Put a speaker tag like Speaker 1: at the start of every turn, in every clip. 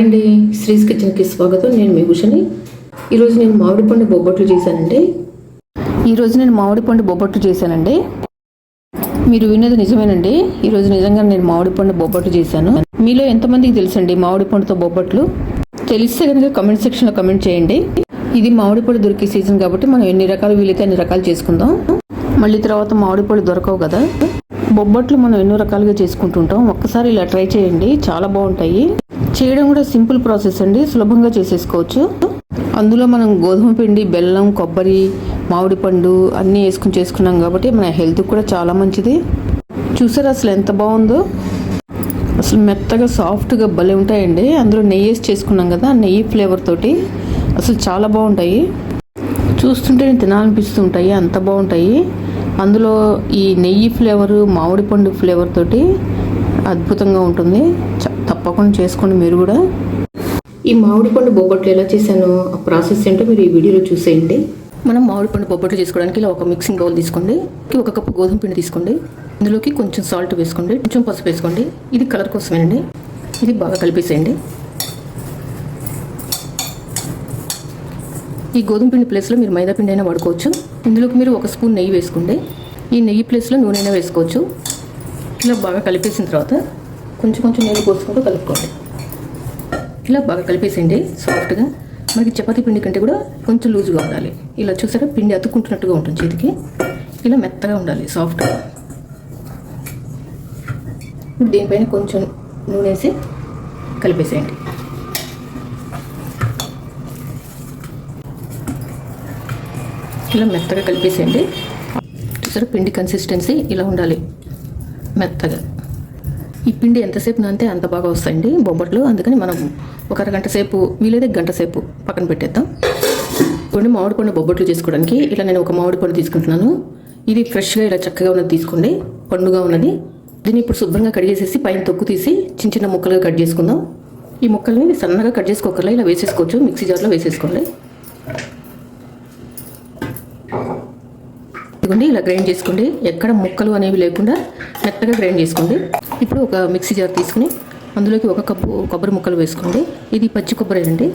Speaker 1: అండి శ్రీస్ కిచెన్కి స్వాగతం. నేను మీ భూషణి ఈరోజు నేను మామిడి పండు బొబ్బట్లు చేశానండి. ఈరోజు నేను మామిడి పండు బొబ్బట్లు చేశానండి. మీరు విన్నది నిజమేనండి. ఈరోజు నిజంగా నేను మామిడి పండు బొబ్బట్లు చేశాను. మీలో ఎంతమందికి తెలుసండి మామిడి పండుతో బొబ్బట్లు? తెలిస్తే కనుక కమెంట్ సెక్షన్లో కమెంట్ చేయండి. ఇది మామిడి పళ్ళు దొరికే సీజన్ కాబట్టి మనం ఎన్ని రకాలు వీలైతే అన్ని రకాలు చేసుకుందాం. మళ్ళీ తర్వాత మామిడి పళ్ళు దొరకవు కదా. బొబ్బట్లు మనం ఎన్నో రకాలుగా చేసుకుంటుంటాం. ఒక్కసారి ఇలా ట్రై చేయండి. చాలా బాగుంటాయి. చేయడం కూడా సింపుల్ ప్రాసెస్ అండి. సులభంగా చేసేసుకోవచ్చు. అందులో మనం గోధుమ పిండి బెల్లం కొబ్బరి మామిడి పండు అన్నీ వేసుకుని చేసుకున్నాం కాబట్టి మన హెల్త్ కూడా చాలా మంచిది. చూసారా అసలు ఎంత బాగుందో? అసలు మెత్తగా సాఫ్ట్గా భలే ఉంటాయండి. అందులో నెయ్యి వేసి చేసుకున్నాం కదా నెయ్యి ఫ్లేవర్ తోటి అసలు చాలా బాగుంటాయి. చూస్తుంటే తినాలనిపిస్తుంటాయి. అంత బాగుంటాయి. అందులో ఈ నెయ్యి ఫ్లేవరు మామిడి పండు ఫ్లేవర్ తోటి అద్భుతంగా ఉంటుంది. చ- తప్పకుండా చేసుకోండి మీరు కూడా. ఈ మామిడి పండు బొబ్బట్లు ఎలా చేశానో ఆ ప్రాసెస్ ఏంటో మీరు ఈ వీడియోలో చూసేయండి. మనం మామిడి పండు బొబ్బట్లు చేసుకోవడానికి ఇలా ఒక మిక్సింగ్ బౌల్ తీసుకోండి. ఒక కప్పు గోధుమ పిండి తీసుకోండి. ఇందులోకి కొంచెం సాల్ట్ వేసుకోండి. కొంచెం పసుపు వేసుకోండి. ఇది కలర్ కోసమేనండి ఇది బాగా కలిపేసేయండి. ఈ గోధుమ పిండి ప్లేస్లో మీరు మైదా పిండి అయినా వాడుకోవచ్చు. ఇందులోకి మీరు ఒక స్పూన్ నెయ్యి వేసుకోండి. ఈ నెయ్యి ప్లేస్లో నూనె అయినా వేసుకోవచ్చు. ఇలా బాగా కలిపేసిన తర్వాత కొంచెం కొంచెం నీళ్ళు పోసుకుంటూ కలుపుకోండి. ఇలా బాగా కలిపేసేయండి సాఫ్ట్గా మనకి చపాతీ పిండి కంటే కూడా కొంచెం లూజ్గా ఉండాలి. ఇలా చూసారా పిండి అతుక్కుంటున్నట్టుగా ఉంటుంది చేతికి. ఇలా మెత్తగా ఉండాలి సాఫ్ట్గా ఇప్పుడు దీనిపైన కొంచెం నూనె వేసి కలిపేసేయండి. ఇలా మెత్తగా కలిపేసేయండి. చూసారా పిండి కన్సిస్టెన్సీ ఇలా ఉండాలి. మెత్తగా. ఈ పిండి ఎంతసేపు నానితే అంత బాగా వస్తాయండి బొబ్బట్లు. అందుకని మనం ఒక అరగంట సేపు వీలైతే గంట సేపు పక్కన పెట్టేద్దాం. కొన్ని మామిడి పండు బొబ్బట్లు చేసుకోవడానికి ఇలా నేను ఒక మామిడి పండు తీసుకుంటున్నాను. ఇది ఫ్రెష్గా ఇలా చక్కగా ఉన్నది తీసుకోండి. పండుగా ఉన్నది. దీన్ని ఇప్పుడు శుభ్రంగా కడిగేసేసి పైన తొక్కు తీసి చిన్న చిన్న ముక్కలుగా కట్ చేసుకుందాం. ఈ ముక్కల్ని సన్నగా కట్ చేసుకోకర్లా ఇలా వేసేసుకోవచ్చు. మిక్సీ జార్లో వేసేసుకోండి ఇదిగోండి ఇలా గ్రైండ్ చేసుకోండి. ఎక్కడ ముక్కలు అనేవి లేకుండా మెత్తగా గ్రైండ్ చేసుకోండి. ఇప్పుడు ఒక మిక్సీ జార్ తీసుకుని అందులోకి ఒక కప్పు కొబ్బరి ముక్కలు వేసుకోండి. ఇది పచ్చి కొబ్బరి అండి.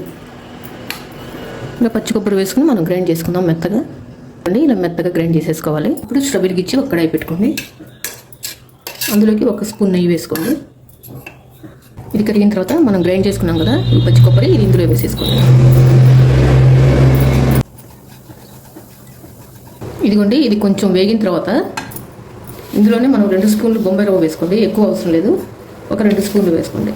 Speaker 1: ఇలా పచ్చి కొబ్బరి వేసుకుని మనం గ్రైండ్ చేసుకుందాం మెత్తగా. అండి ఇలా మెత్తగా గ్రైండ్ చేసేసుకోవాలి. ఇప్పుడు స్టవ్ వెలిగించి ఒక కడాయి పెట్టుకోండి. అందులోకి ఒక స్పూన్ నెయ్యి వేసుకోండి. ఇది కరిగిన తర్వాత మనం గ్రైండ్ చేసుకున్నాం కదా ఈ పచ్చి కొబ్బరి ఇది ఇందులో వేసేసుకోండి. ఇదిగోండి ఇది కొంచెం వేగిన తర్వాత ఇందులోనే మనం రెండు స్పూన్లు బొంబాయి రవ్వ వేసుకోండి ఎక్కువ అవసరం లేదు. ఒక రెండు స్పూన్లు వేసుకోండి.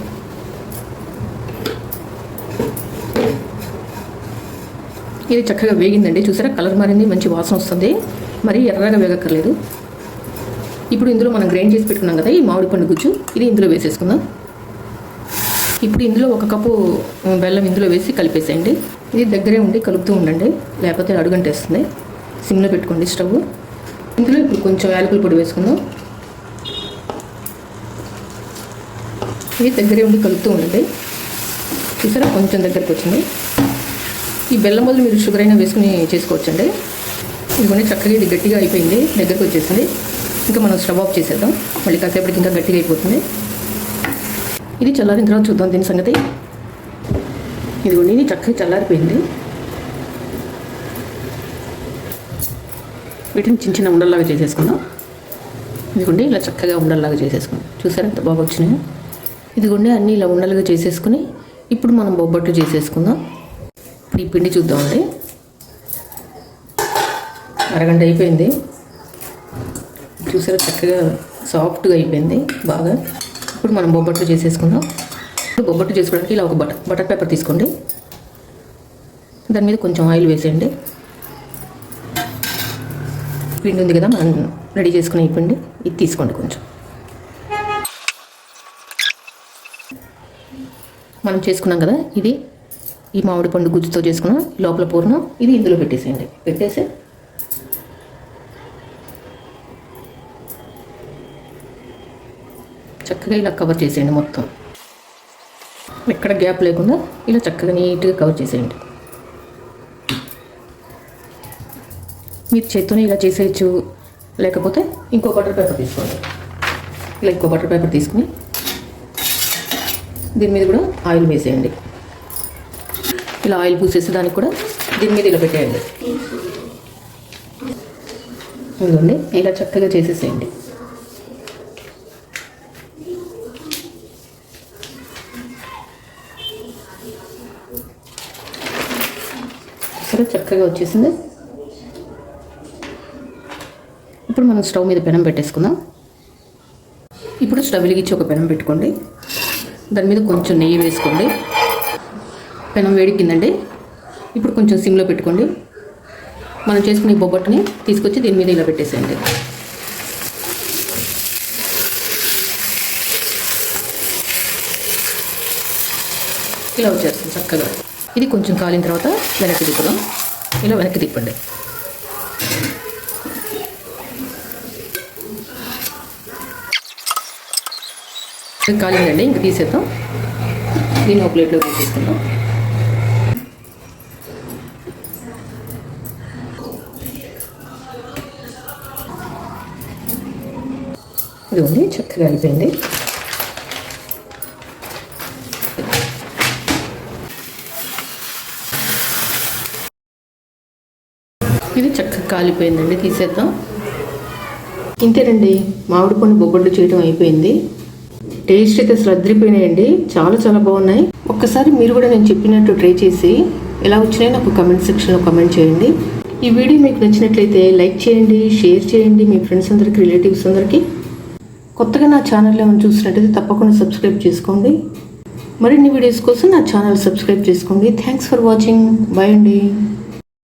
Speaker 1: ఇది చక్కగా వేగిందండి. చూసారా కలర్ మారింది మంచి వాసన వస్తుంది. మరి ఎర్రగా వేగక్కర్లేదు. ఇప్పుడు ఇందులో మనం గ్రైండ్ చేసి పెట్టుకున్నాం కదా ఈ మామిడి పండు గుజ్జు ఇది ఇందులో వేసేసుకుందాం. ఇప్పుడు ఇందులో ఒక కప్పు బెల్లం ఇందులో వేసి కలిపేసేయండి. ఇది దగ్గరే ఉండి కలుపుతూ ఉండండి లేకపోతే అడుగంటేస్తుంది. సిమ్లో పెట్టుకోండి స్టవ్. ఇందులో ఇప్పుడు కొంచెం యాలకుల పొడి వేసుకుందాం. ఇది దగ్గరే ఉండి కలుపుతూ ఉండండి. చూసారా? కొంచెం దగ్గరకు వచ్చింది. ఈ బెల్లం బదులు మీరు షుగర్ అయినా వేసుకుని చేసుకోవచ్చండి. ఇదిగోండి చక్కగా ఇది గట్టిగా అయిపోయింది. దగ్గరకు వచ్చేసింది. ఇంకా మనం స్టవ్ ఆఫ్ చేసేద్దాం. మళ్ళీ కాసేపటికి ఇంకా గట్టిగా అయిపోతుంది. ఇది చల్లారిన తర్వాత చూద్దాం దీని సంగతి. ఇదిగోండి ఇది చక్కగా చల్లారిపోయింది. వీటిని చిన్న చిన్న ఉండల్లాగా చేసేసుకుందాం. ఇదిగోండి ఇలా చక్కగా ఉండల్లాగా చేసేసుకుందాం. చూసారంత ఎంత బాగా వచ్చినాయో? ఇదిగోండి అన్నీ ఇలా ఉండలుగా చేసేసుకుని ఇప్పుడు మనం బొబ్బట్లు చేసేసుకుందాం. ఇప్పుడు ఈ పిండి చూద్దామండి. అరగంట అయిపోయింది. చూసారా చక్కగా సాఫ్ట్గా అయిపోయింది బాగా. ఇప్పుడు మనం బొబ్బట్లు చేసేసుకుందాం. ఇప్పుడు బొబ్బట్లు చేసుకోవడానికి ఇలా ఒక బటర్ బటర్ పేపర్ తీసుకోండి. దాని మీద కొంచెం ఆయిల్ వేసేయండి. పిండి ఉంది కదా మనం రెడీ చేసుకునే ఈ పిండి ఇది తీసుకోండి కొంచెం. మనం చేసుకున్నాం కదా ఇది ఈ మామిడి పండు గుజ్జుతో చేసుకున్నాం ఈ లోపల పూర్ణం ఇది ఇందులో పెట్టేసేయండి. పెట్టేసి చక్కగా ఇలా కవర్ చేసేయండి మొత్తం. ఎక్కడ గ్యాప్ లేకుండా ఇలా చక్కగా నీట్గా కవర్ చేసేయండి. మీరు చేత్తోనే ఇలా చేసేయచ్చు. లేకపోతే ఇంకో బటర్ పేపర్ తీసుకోండి. ఇలా ఇంకో బటర్ పేపర్ తీసుకుని దీని మీద కూడా ఆయిల్ వేసేయండి. ఇలా ఆయిల్ పూసేసి దానికి కూడా దీని మీద ఇలా పెట్టేయండి. ఇదిగోండి ఇలా చక్కగా చేసేసేయండి. సరే చక్కగా వచ్చేసింది. ఇప్పుడు మనం స్టవ్ మీద పెనం పెట్టేసుకుందాం. ఇప్పుడు స్టవ్ వెలిగించి ఒక పెనం పెట్టుకోండి. దాని మీద కొంచెం నెయ్యి వేసుకోండి. పెనం వేడికిందండి. ఇప్పుడు కొంచెం సిమ్లో పెట్టుకోండి. మనం చేసుకునే బొబ్బట్టుని తీసుకొచ్చి దీని మీద ఇలా పెట్టేసేయండి. ఇలా వచ్చేస్తుంది చక్కగా. ఇది కొంచెం కాలిన తర్వాత వెనక్కి తిప్పుదాం ఇలా వెనక్కి తిప్పండి కాలిందండి ఇంక తీసేద్దాం. దీన్ని ఒక ప్లేట్లో వేసేసుకుందాం ఇది ఉంది చక్కగా అయిపోయింది. ఇది చక్కగా కాలిపోయిందండి. తీసేద్దాం. ఇంతేనండి. మామిడి పండు బొబ్బట్లు చేయడం అయిపోయింది. టేస్ట్ అయితే శ్రద్ధిపోయినాయండి చాలా చాలా బాగున్నాయి. ఒక్కసారి మీరు కూడా నేను చెప్పినట్టు ట్రై చేసి ఎలా వచ్చినాయో నాకు కమెంట్ సెక్షన్లో కమెంట్ చేయండి. ఈ వీడియో మీకు నచ్చినట్లయితే లైక్ చేయండి షేర్ చేయండి మీ ఫ్రెండ్స్ అందరికీ రిలేటివ్స్ అందరికీ. కొత్తగా నా ఛానల్ ఏమైనా చూసినట్టయితే తప్పకుండా సబ్స్క్రైబ్ చేసుకోండి. మరిన్ని వీడియోస్ కోసం నా ఛానల్ సబ్స్క్రైబ్ చేసుకోండి. థ్యాంక్స్ ఫర్ వాచింగ్ బాయ్ అండి.